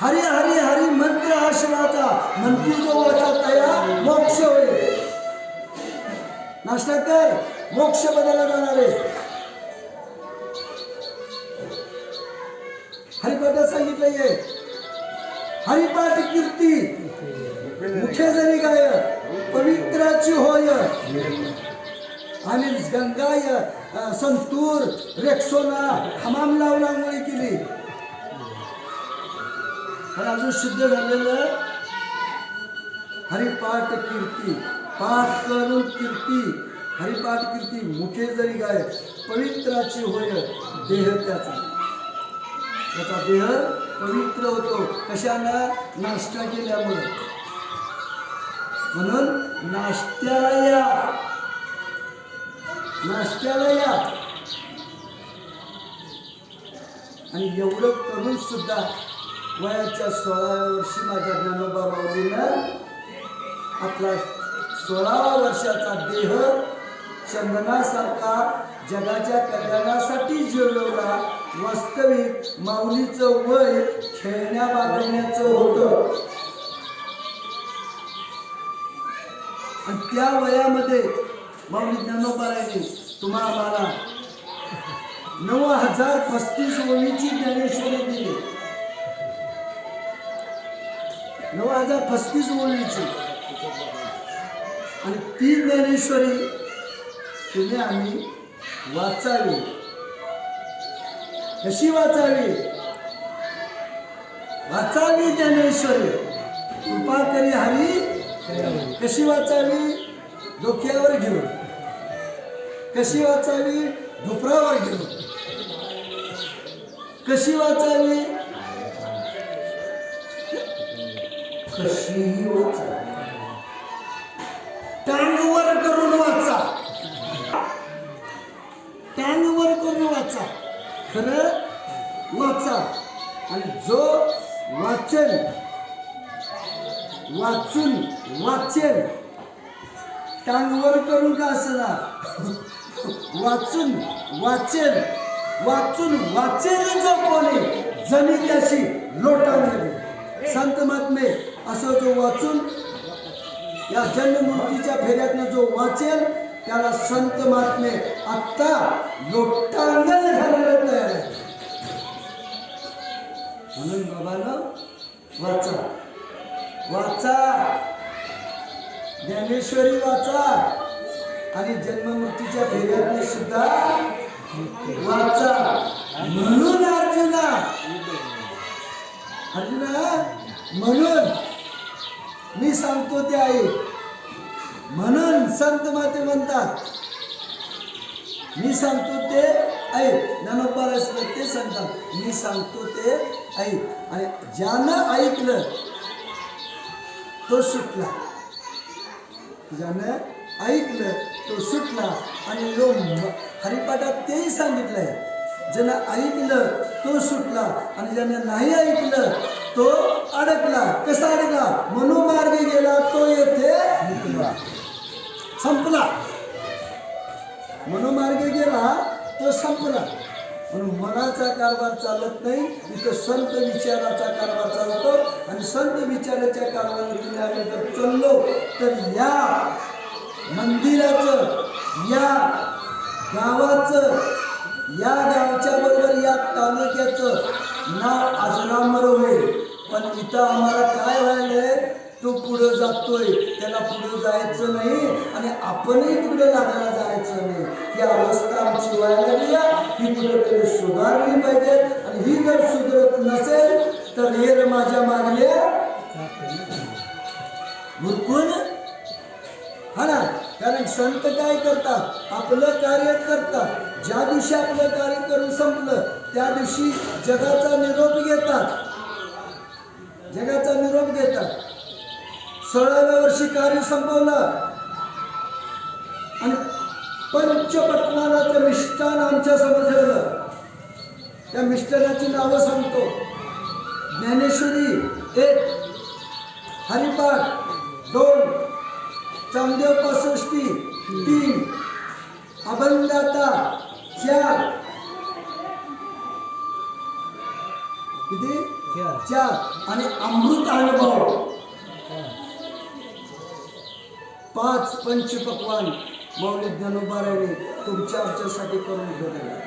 हरी हरी हरी मंत्र आश्रमाचा मंत्री जो वाचा तया मोक्ष होईल. नाश्ता कर मोक्ष बदलला जाणार आहे. हरिपाठात सांगितलंय हरिपाठ कीर्ती. मुखे जरी गाय पवित्राची होय. आणि गंगाय संतूर रेक्सोना हमाम लावून आंघोळी केली. पण अजून शुद्ध झालेलं हरिपाठ कीर्ती पाठ करून कीर्ती हरिपाठ कीर्ती मुखे जरी गाय पवित्राची होय देह त्याचा. त्याचा देह पवित्र होतो. कशाला? नाश्ता केल्यामुळे. म्हणून नाश्त्याला या. नाश्त्याला या. आणि एवढं करून सुद्धा वयाच्या सोळाव्या वर्षी माझ्या ज्ञानोबा माऊलीनं आपला सोळावा वर्षाचा देह चंदनासारखा जगाच्या कल्याणासाठी जिरवला वास्तविक माऊलीचं वय खेळण्या बागडण्याचं होतं. आणि त्या वयामध्ये माऊली ज्ञानोबारायने तुम्हा आम्हाला नऊ हजार पस्तीस ओळीची ज्ञानेश्वरी दिली. नऊ हजार पस्तीस ओळीची. आणि ती ज्ञानेश्वरी तुम्ही आम्ही वाचावी. कशी वाचावी? वाचावी ज्ञानेश्वरी. कृपा करी हरी. कशी वाचावी? डोक्यावर घेऊन. कशी वाचावी? ढोपरावर घेऊन. कशी वाचावी? कशी टँग वर करून वाचा. टांगवर करून वाचा. खरं वाचा. आणि जो वाचन वाचून वाचेल टांगवर करून का असणार? वाचून वाचेल वाचून वाचेल जो कोणी जणी त्याशी लोटा संत महात्मे असं जो वाचून या जन्ममूर्तीच्या फेऱ्यातनं जो वाचेल त्याला संत महात्मे आत्ता लोटांगण घालायला तयार आहे. म्हणून बाबानं वाचा. वाचा. ज्ञानेश्वरी वाचा. आणि जन्ममूर्तीच्या फेऱ्यातनं सुद्धा वाचा. म्हणून अर्जुना. अर्जुना म्हणून मी सांगतो ते आहे. म्हणून संत माते म्हणतात. मी सांगतो ते आहे ज्ञानोबा ते सांगतात. मी सांगतो ते ऐक. आणि ज्यानं ऐकलं तो सुटला. ज्यानं ऐकलं तो सुटला. आणि लो हरिपाठात तेही सांगितलंय. ज्यानं ऐकलं तो सुटला. आणि ज्यानं नाही ऐकलं तो अडकला. कसा अडकला? मनोमार्गे गेला तो येथे संपला. मनोमार्गे गेला तो संपला. म्हणून मनाचा कारभार चालत नाही इथं संत विचाराचा कारभार चालतो. आणि संत विचाराच्या कारभारातून आम्ही जर चाललो तर या मंदिराचं या गावाचं या गावच्या बरोबर या तालुक्याचं नाव अजरामर होईल पण इथं आम्हाला काय व्हायलंय? तो पुढं जातोय. त्याला पुढं जायचं नाही आणि आपणही पुढं लागायला जायचं नाही. ही अवस्था आमची व्हायला गेल्या ही कुठेतरी सुधारली पाहिजे. आणि ही जर सुधरत नसेल तर हे माझ्या मागले भुरकून हा ना. कारण संत काय करतात? आपलं कार्य करतात. ज्या दिवशी आपलं कार्य करून संपलं त्या दिवशी जगाचा निरोप घेतात. जगाचा निरोप घेतात. सोळाव्या वर्षी कार्य संपवलं. आणि पंचपक्वानाचं मिष्टान आमच्यासमोर ठेवलं. त्या मिष्टानाची नावं सांगतो. ज्ञानेश्वरी एक हरिपाठ दोन चांदेव पासष्टी तीन अभंगाता चार. किती? चार. आणि अमृत अनुभव. पाच पंचपक्वान. मौलिक ज्ञानोबाराने तुमच्या आमच्यासाठी करून ठेवलेलं आहे.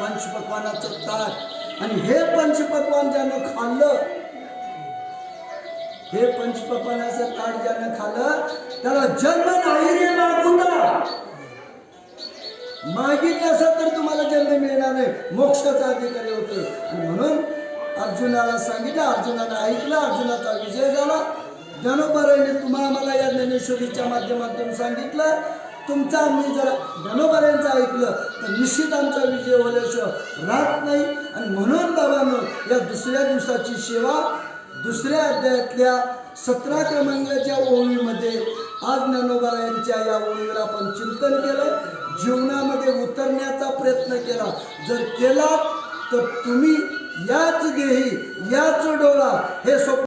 पंचपक्वानाचं ताट. आणि हे पंचपक्वान ज्यानं खाल्लं हे पंचपक्वानाचं ताट ज्यानं खाल्लं त्याला जन्म नाही रे मागुता. मागितले असं तर तुम्हाला जन्म मिळणार नाही. मोक्षाचा अधिकारी होतो. आणि म्हणून अर्जुनाला सांगितलं अर्जुनानं ऐकलं अर्जुनाचा विजय झाला. ज्ञानोबराने तुम्हा आम्हाला या ज्ञानेश्वरीच्या माध्यमातून सांगितलं तुमचा आम्ही जर धनोबऱ्यांचं ऐकलं तर निश्चित आमचा विजय होल्याशिवाय राहत नाही. आणि म्हणून बाबानं या दुसऱ्या दिवसाची सेवा दुसऱ्या अध्यायातल्या सतरा क्रमांकाच्या ओळीमध्ये आज ज्ञानोबरायांच्या या ओळीवर आपण चिंतन केलं. जीवनामध्ये उतरण्याचा प्रयत्न केला. जर केला तर तुम्ही याच देही याच डोळा हे स्वप्न